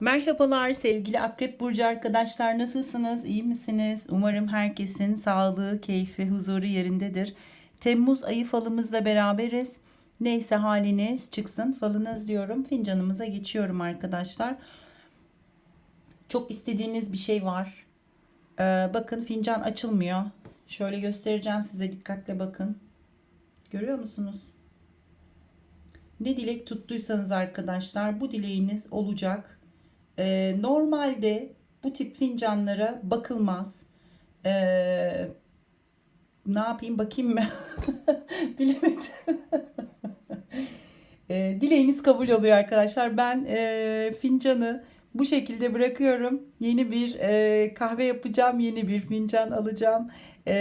Merhabalar sevgili Akrep Burcu arkadaşlar nasılsınız? İyi misiniz? Umarım herkesin sağlığı, keyfi, huzuru yerindedir. Temmuz ayı falımızla beraberiz. Neyse haliniz çıksın falınız diyorum. Fincanımıza geçiyorum arkadaşlar. Çok istediğiniz bir şey var. Ee, bakın fincan açılmıyor. Şöyle göstereceğim size dikkatle bakın. Görüyor musunuz? Ne dilek tuttuysanız arkadaşlar bu dileğiniz olacak. Ee, normalde bu tip fincanlara bakılmaz. Ee, ne yapayım bakayım mı? Bilemedim. Ee, dileğiniz kabul oluyor arkadaşlar. Ben e, fincanı bu şekilde bırakıyorum. Yeni bir e, kahve yapacağım. Yeni bir fincan alacağım. E,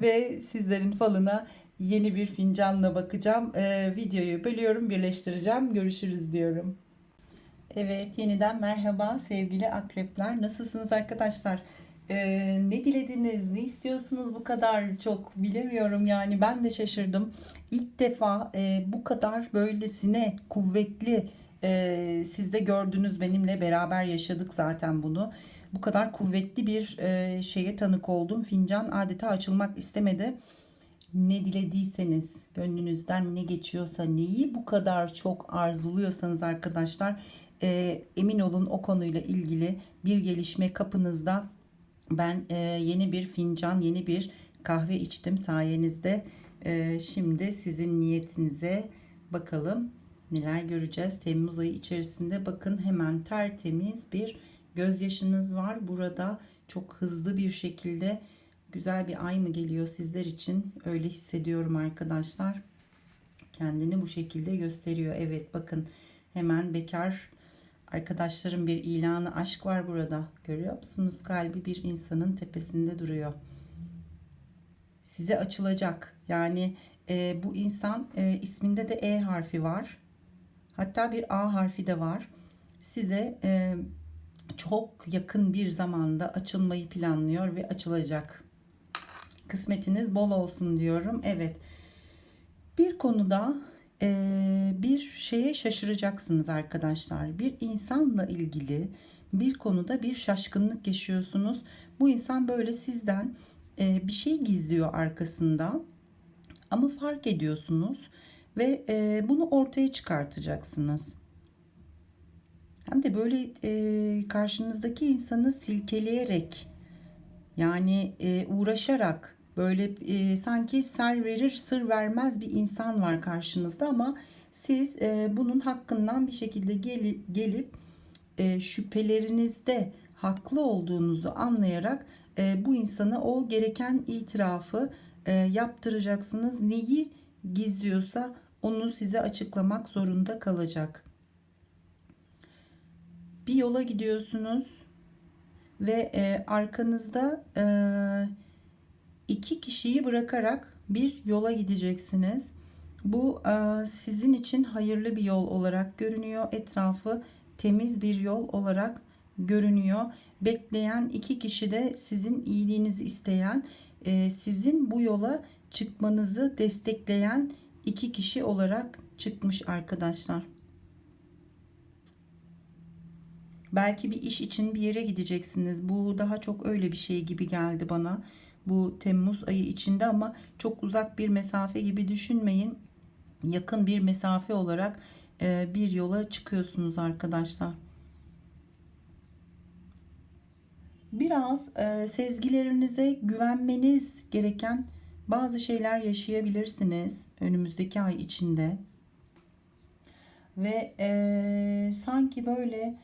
ve sizlerin falına yeni bir fincanla bakacağım. E, videoyu bölüyorum, birleştireceğim. Görüşürüz diyorum. Evet, yeniden merhaba sevgili akrepler. Nasılsınız arkadaşlar? Ee, ne dilediniz, ne istiyorsunuz bu kadar çok bilemiyorum yani ben de şaşırdım. İlk defa e, bu kadar böylesine kuvvetli e, siz de gördünüz benimle beraber yaşadık zaten bunu. Bu kadar kuvvetli bir e, şeye tanık oldum. Fincan adeta açılmak istemedi. Ne dilediyseniz, gönlünüzden ne geçiyorsa, neyi bu kadar çok arzuluyorsanız arkadaşlar e, emin olun o konuyla ilgili bir gelişme kapınızda. Ben e, yeni bir fincan, yeni bir kahve içtim sayenizde. E, şimdi sizin niyetinize bakalım neler göreceğiz. Temmuz ayı içerisinde bakın hemen tertemiz bir gözyaşınız var. Burada çok hızlı bir şekilde güzel bir ay mı geliyor sizler için? Öyle hissediyorum arkadaşlar. Kendini bu şekilde gösteriyor. Evet bakın hemen bekar arkadaşlarım bir ilanı aşk var burada. Görüyor musunuz? Kalbi bir insanın tepesinde duruyor. Size açılacak. Yani e, bu insan e, isminde de E harfi var. Hatta bir A harfi de var. Size e, çok yakın bir zamanda açılmayı planlıyor ve açılacak. Kısmetiniz bol olsun diyorum. Evet. Bir konuda bir şeye şaşıracaksınız arkadaşlar. Bir insanla ilgili bir konuda bir şaşkınlık yaşıyorsunuz. Bu insan böyle sizden bir şey gizliyor arkasında. Ama fark ediyorsunuz ve bunu ortaya çıkartacaksınız. Hem de böyle karşınızdaki insanı silkeleyerek yani uğraşarak böyle e, sanki ser verir sır vermez bir insan var karşınızda ama siz e, bunun hakkından bir şekilde gel, gelip e, şüphelerinizde haklı olduğunuzu anlayarak e, bu insana o gereken itirafı e, yaptıracaksınız. Neyi gizliyorsa onu size açıklamak zorunda kalacak. Bir yola gidiyorsunuz ve e, arkanızda e, iki kişiyi bırakarak bir yola gideceksiniz. Bu e, sizin için hayırlı bir yol olarak görünüyor. Etrafı temiz bir yol olarak görünüyor. Bekleyen iki kişi de sizin iyiliğinizi isteyen, e, sizin bu yola çıkmanızı destekleyen iki kişi olarak çıkmış arkadaşlar. Belki bir iş için bir yere gideceksiniz. Bu daha çok öyle bir şey gibi geldi bana. Bu Temmuz ayı içinde ama çok uzak bir mesafe gibi düşünmeyin. Yakın bir mesafe olarak e, bir yola çıkıyorsunuz arkadaşlar. Biraz e, sezgilerinize güvenmeniz gereken bazı şeyler yaşayabilirsiniz önümüzdeki ay içinde. Ve e, sanki böyle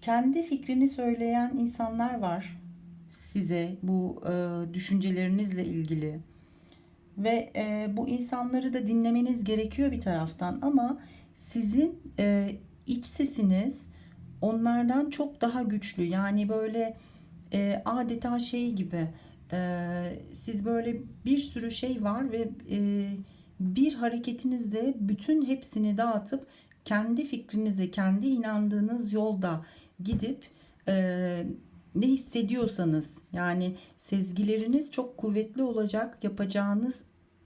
kendi fikrini söyleyen insanlar var size bu e, düşüncelerinizle ilgili. Ve e, bu insanları da dinlemeniz gerekiyor bir taraftan ama sizin e, iç sesiniz onlardan çok daha güçlü. Yani böyle e, adeta şey gibi e, siz böyle bir sürü şey var ve e, bir hareketinizde bütün hepsini dağıtıp kendi fikrinize kendi inandığınız yolda gidip e, ne hissediyorsanız yani sezgileriniz çok kuvvetli olacak yapacağınız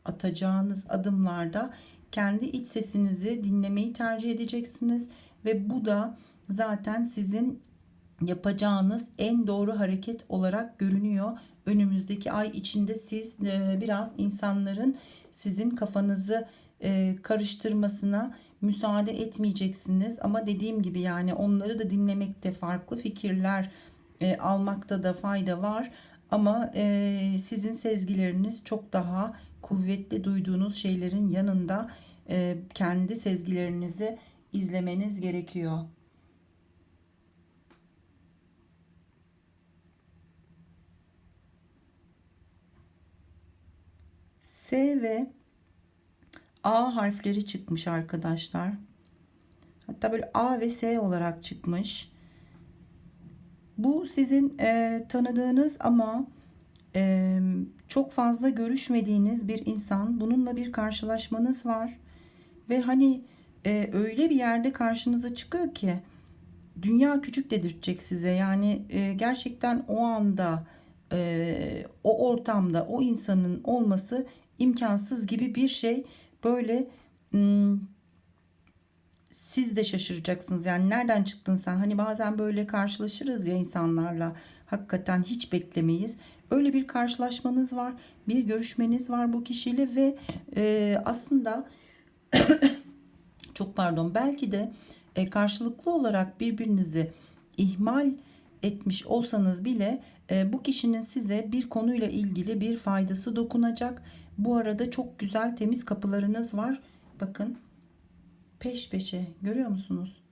atacağınız adımlarda kendi iç sesinizi dinlemeyi tercih edeceksiniz ve bu da zaten sizin yapacağınız en doğru hareket olarak görünüyor. Önümüzdeki ay içinde siz e, biraz insanların sizin kafanızı e, karıştırmasına müsaade etmeyeceksiniz. Ama dediğim gibi yani onları da dinlemekte farklı fikirler e, almakta da fayda var. Ama e, sizin sezgileriniz çok daha kuvvetli duyduğunuz şeylerin yanında e, kendi sezgilerinizi izlemeniz gerekiyor. S ve A harfleri çıkmış arkadaşlar. Hatta böyle A ve S olarak çıkmış. Bu sizin e, tanıdığınız ama e, çok fazla görüşmediğiniz bir insan. Bununla bir karşılaşmanız var. Ve hani e, öyle bir yerde karşınıza çıkıyor ki dünya küçük dedirtecek size. Yani e, gerçekten o anda e, o ortamda o insanın olması imkansız gibi bir şey. Böyle siz de şaşıracaksınız. Yani nereden çıktın sen? Hani bazen böyle karşılaşırız ya insanlarla. Hakikaten hiç beklemeyiz. Öyle bir karşılaşmanız var. Bir görüşmeniz var bu kişiyle ve e, aslında çok pardon belki de e, karşılıklı olarak birbirinizi ihmal etmiş olsanız bile e, bu kişinin size bir konuyla ilgili bir faydası dokunacak. Bu arada çok güzel temiz kapılarınız var. Bakın peş peşe görüyor musunuz?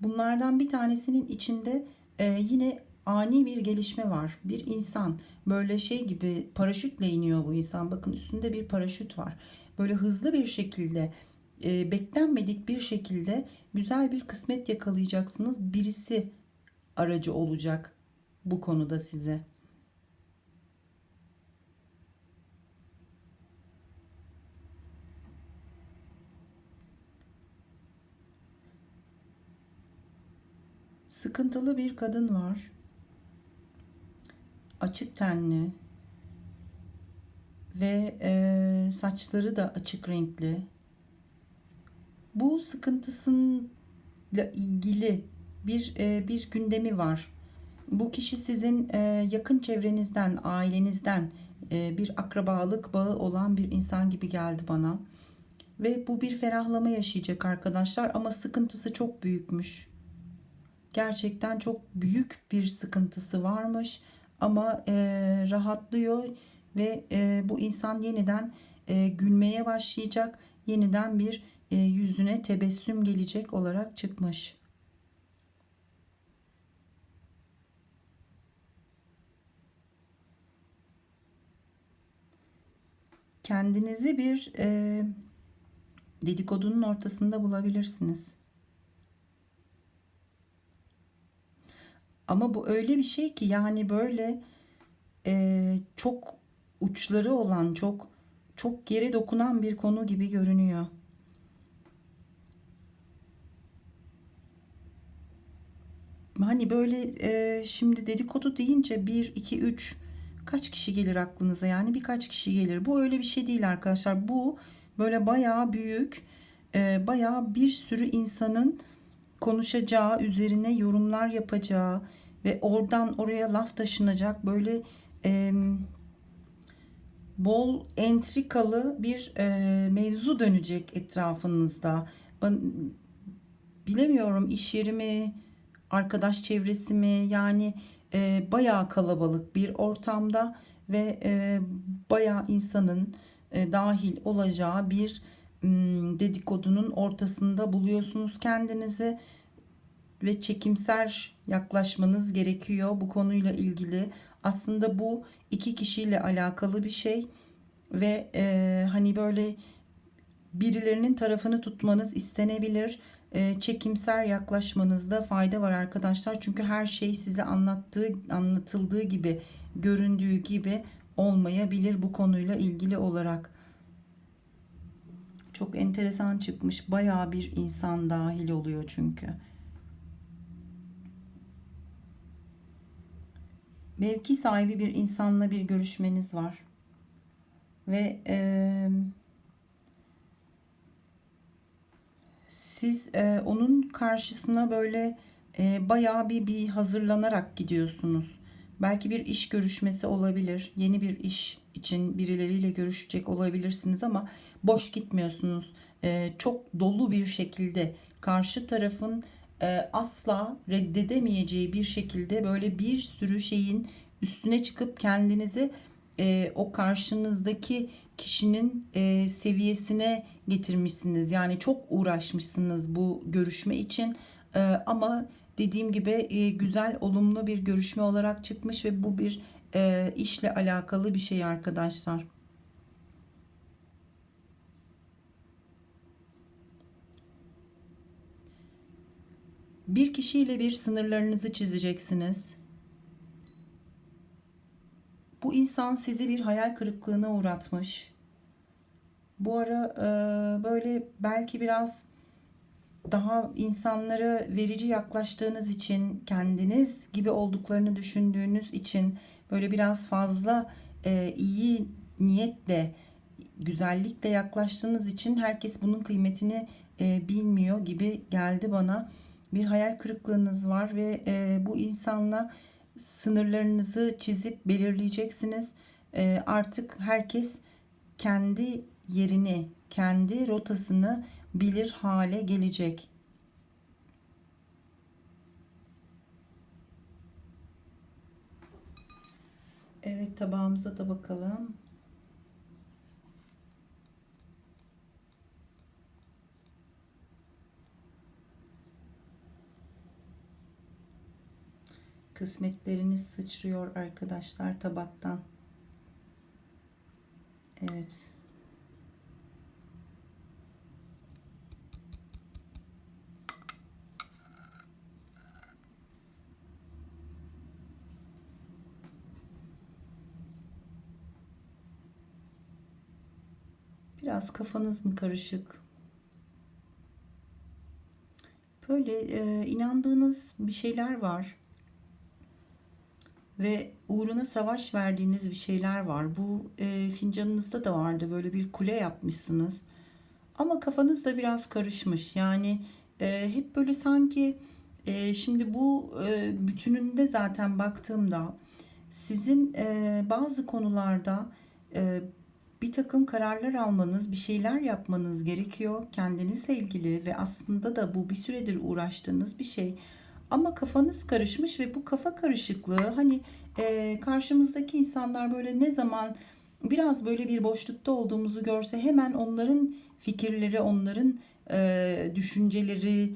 Bunlardan bir tanesinin içinde e, yine ani bir gelişme var. Bir insan böyle şey gibi paraşütle iniyor bu insan. Bakın üstünde bir paraşüt var. Böyle hızlı bir şekilde e, beklenmedik bir şekilde güzel bir kısmet yakalayacaksınız. Birisi aracı olacak bu konuda size. Sıkıntılı bir kadın var. Açık tenli ve e, saçları da açık renkli. Bu sıkıntısıyla ilgili bir e, bir gündemi var. Bu kişi sizin e, yakın çevrenizden, ailenizden e, bir akrabalık bağı olan bir insan gibi geldi bana. Ve bu bir ferahlama yaşayacak arkadaşlar ama sıkıntısı çok büyükmüş. Gerçekten çok büyük bir sıkıntısı varmış ama e, rahatlıyor ve e, bu insan yeniden e, gülmeye başlayacak. Yeniden bir e, yüzüne tebessüm gelecek olarak çıkmış. Kendinizi bir e, dedikodunun ortasında bulabilirsiniz. Ama bu öyle bir şey ki yani böyle e, çok uçları olan çok çok yere dokunan bir konu gibi görünüyor. Hani böyle e, şimdi dedikodu deyince 1, 2, 3 kaç kişi gelir aklınıza? Yani birkaç kişi gelir. Bu öyle bir şey değil arkadaşlar. Bu böyle bayağı büyük, e, bayağı bir sürü insanın konuşacağı, üzerine yorumlar yapacağı ve oradan oraya laf taşınacak böyle e, bol entrikalı bir e, mevzu dönecek etrafınızda. Ben bilemiyorum iş yerimi, arkadaş çevresi mi yani e, bayağı kalabalık bir ortamda ve e, bayağı insanın e, dahil olacağı bir dedikodunun ortasında buluyorsunuz kendinizi ve çekimser yaklaşmanız gerekiyor bu konuyla ilgili. Aslında bu iki kişiyle alakalı bir şey ve e, hani böyle birilerinin tarafını tutmanız istenebilir. E, çekimser yaklaşmanızda fayda var arkadaşlar. Çünkü her şey size anlattığı anlatıldığı gibi göründüğü gibi olmayabilir bu konuyla ilgili olarak. Çok enteresan çıkmış. Bayağı bir insan dahil oluyor çünkü. Mevki sahibi bir insanla bir görüşmeniz var. Ve e, siz e, onun karşısına böyle e, bayağı bir bir hazırlanarak gidiyorsunuz. Belki bir iş görüşmesi olabilir. Yeni bir iş için birileriyle görüşecek olabilirsiniz ama boş gitmiyorsunuz. E, çok dolu bir şekilde karşı tarafın e, asla reddedemeyeceği bir şekilde böyle bir sürü şeyin üstüne çıkıp kendinizi e, o karşınızdaki kişinin e, seviyesine getirmişsiniz. Yani çok uğraşmışsınız bu görüşme için E, ama dediğim gibi e, güzel olumlu bir görüşme olarak çıkmış ve bu bir e, işle alakalı bir şey arkadaşlar. Bir kişiyle bir sınırlarınızı çizeceksiniz. Bu insan sizi bir hayal kırıklığına uğratmış. Bu ara e, böyle belki biraz daha insanlara verici yaklaştığınız için, kendiniz gibi olduklarını düşündüğünüz için böyle biraz fazla e, iyi niyetle, güzellikle yaklaştığınız için herkes bunun kıymetini e, bilmiyor gibi geldi bana. Bir hayal kırıklığınız var ve e, bu insanla sınırlarınızı çizip belirleyeceksiniz. E, artık herkes kendi yerini, kendi rotasını bilir hale gelecek. Evet tabağımıza da bakalım. Kısmetleriniz sıçrıyor arkadaşlar tabaktan. Evet. Biraz kafanız mı karışık? Böyle e, inandığınız bir şeyler var ve uğruna savaş verdiğiniz bir şeyler var. Bu e, fincanınızda da vardı. Böyle bir kule yapmışsınız. Ama kafanız da biraz karışmış. Yani e, hep böyle sanki e, şimdi bu e, bütününde zaten baktığımda sizin e, bazı konularda e, bir takım kararlar almanız, bir şeyler yapmanız gerekiyor kendinizle ilgili ve aslında da bu bir süredir uğraştığınız bir şey. Ama kafanız karışmış ve bu kafa karışıklığı hani e, karşımızdaki insanlar böyle ne zaman biraz böyle bir boşlukta olduğumuzu görse hemen onların fikirleri, onların e, düşünceleri,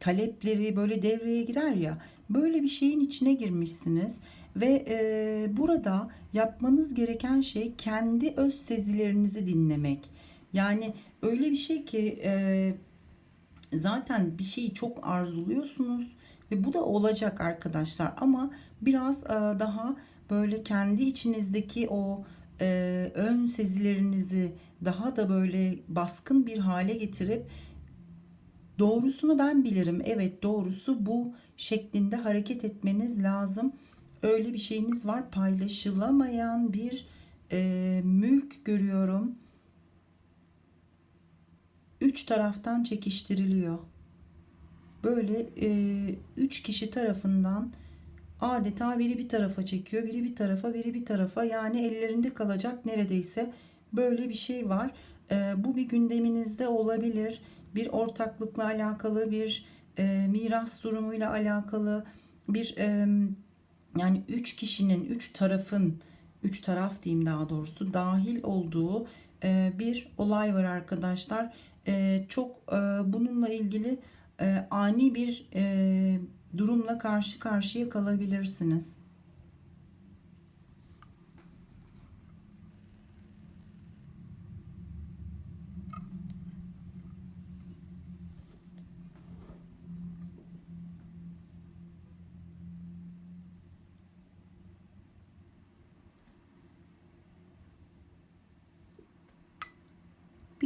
talepleri böyle devreye girer ya. Böyle bir şeyin içine girmişsiniz ve e, burada yapmanız gereken şey kendi öz sezilerinizi dinlemek. Yani öyle bir şey ki e, zaten bir şeyi çok arzuluyorsunuz ve bu da olacak arkadaşlar. Ama biraz e, daha böyle kendi içinizdeki o e, ön sezilerinizi daha da böyle baskın bir hale getirip doğrusunu ben bilirim. Evet doğrusu bu şeklinde hareket etmeniz lazım öyle bir şeyiniz var paylaşılamayan bir e, mülk görüyorum üç taraftan çekiştiriliyor. Böyle e, üç kişi tarafından adeta biri bir tarafa çekiyor, biri bir tarafa, biri bir tarafa. Yani ellerinde kalacak neredeyse böyle bir şey var. E, bu bir gündeminizde olabilir. Bir ortaklıkla alakalı, bir e, miras durumuyla alakalı, bir e, yani üç kişinin, üç tarafın, üç taraf diyeyim daha doğrusu dahil olduğu e, bir olay var arkadaşlar e, çok e, bununla ilgili e, ani bir e, durumla karşı karşıya kalabilirsiniz.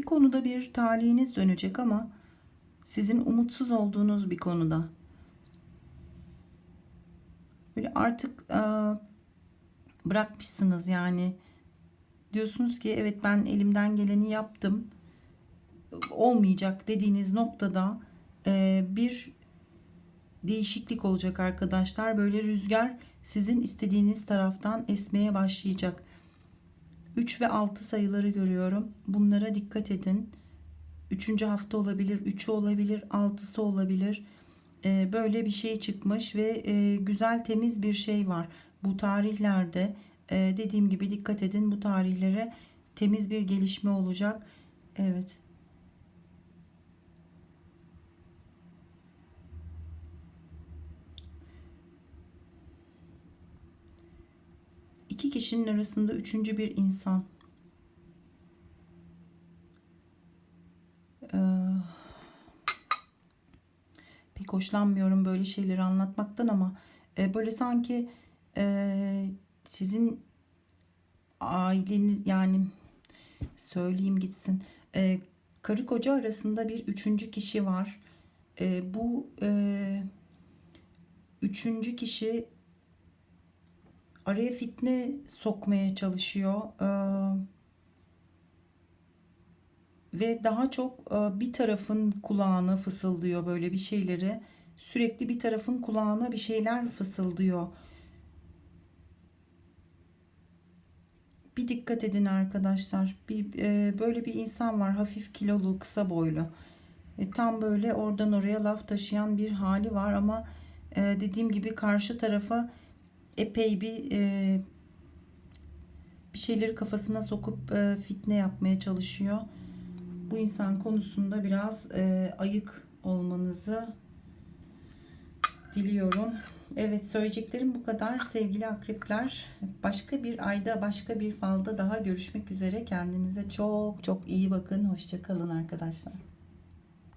Konuda bir talihiniz dönecek ama sizin umutsuz olduğunuz bir konuda. Böyle artık e, bırakmışsınız yani. Diyorsunuz ki evet ben elimden geleni yaptım. olmayacak dediğiniz noktada e, bir değişiklik olacak arkadaşlar. Böyle rüzgar sizin istediğiniz taraftan esmeye başlayacak. 3 ve 6 sayıları görüyorum. Bunlara dikkat edin. 3. hafta olabilir, 3'ü olabilir, 6'sı olabilir. Ee, böyle bir şey çıkmış ve e, güzel temiz bir şey var. Bu tarihlerde e, dediğim gibi dikkat edin bu tarihlere temiz bir gelişme olacak. Evet. İki kişinin arasında üçüncü bir insan. Ee, pek hoşlanmıyorum böyle şeyleri anlatmaktan ama e, böyle sanki e, sizin aileniz yani söyleyeyim gitsin e, karı koca arasında bir üçüncü kişi var. E, bu e, üçüncü kişi araya fitne sokmaya çalışıyor. Ee, ve daha çok e, bir tarafın kulağına fısıldıyor böyle bir şeyleri. Sürekli bir tarafın kulağına bir şeyler fısıldıyor. Bir dikkat edin arkadaşlar. Bir e, böyle bir insan var, hafif kilolu, kısa boylu. E, tam böyle oradan oraya laf taşıyan bir hali var ama dediğim gibi karşı tarafa epey bir e, bir şeyleri kafasına sokup e, fitne yapmaya çalışıyor. Bu insan konusunda biraz e, ayık olmanızı diliyorum. Evet söyleyeceklerim bu kadar sevgili akrepler. Başka bir ayda başka bir falda daha görüşmek üzere. Kendinize çok çok iyi bakın. Hoşçakalın arkadaşlar.